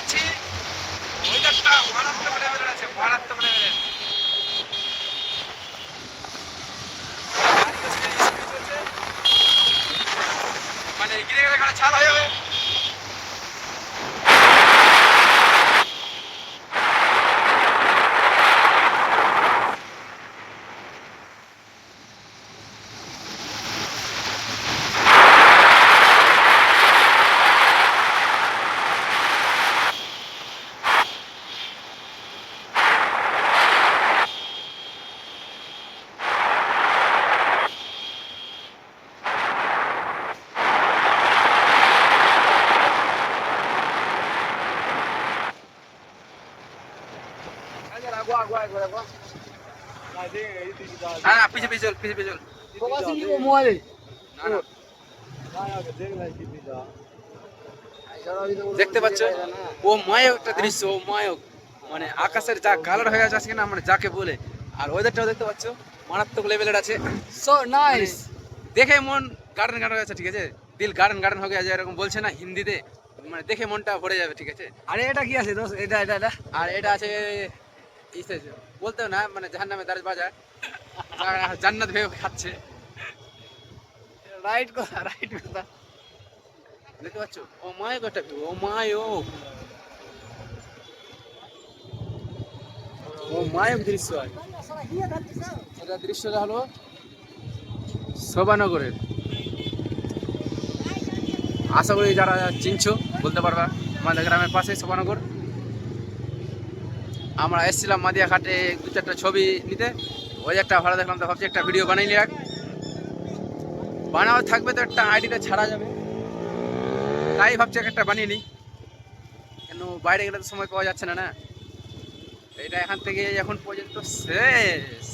আছে। ওয়েদারটা মারাত্মক লেভেলের আছে মারাত্মক লেভেলের মানে গিরে গেলে ছাড় হয়ে যাবে। পিছে পিছে চল পিছে পিছে। চল মোবাইলে না, না। দেখতে পাচ্ছ? ও মায়ক একটা দৃশ্য ও মায়ক মানে আকাশের যা কালার হয়ে আছে আজকে না মানে যাকে বলে। আর ওয়েদারটাও দেখতে পাচ্ছ? মারাত্মক লেভেলের আছে। সো নাইস দেখে মন গার্ডেন গার্ডেন হয়ে আছে ঠিক আছে? দিল গার্ডেন গার্ডেন হয়ে গেছে এরকম বলছে না হিন্দিতে। মানে দেখে মনটা ভরে যাবে ঠিক আছে? আরে এটা কি আছে দোস্ত? এটা এটা এটা। আর এটা আছে ইসে বলতে না মানে যার নামে দারজ বাজার। জান্নাত ভেবে খাচ্ছে। রাইট কথা রাইট কথা। দেখতে পাচ্ছ? ও মায়ক একটা ও মায়ক ও। মায়ক দৃশ্য। এটা দৃশ্যটা হলো শোভানগরের। আশা করি যারা চিনছো বলতে পারবা। আমাদের গ্রামের পাশে শোভানগর। আমরা এসেছিলাম মাদিয়া ঘাটে দু চারটা ছবি নিতে। ওই একটা ভাড়া দেখলাম, তো ভাবছি একটা ভিডিও বানাই নিয়ে বানাও, থাকবে তো একটা আইডিটা ছাড়া যাবে। তাই ভাবছি এক একটা বানিয়ে নিই। কেন, বাইরে গেলে তো সময় পাওয়া যাচ্ছে না না? এটা এখান থেকে এখন পর্যন্ত শেষ।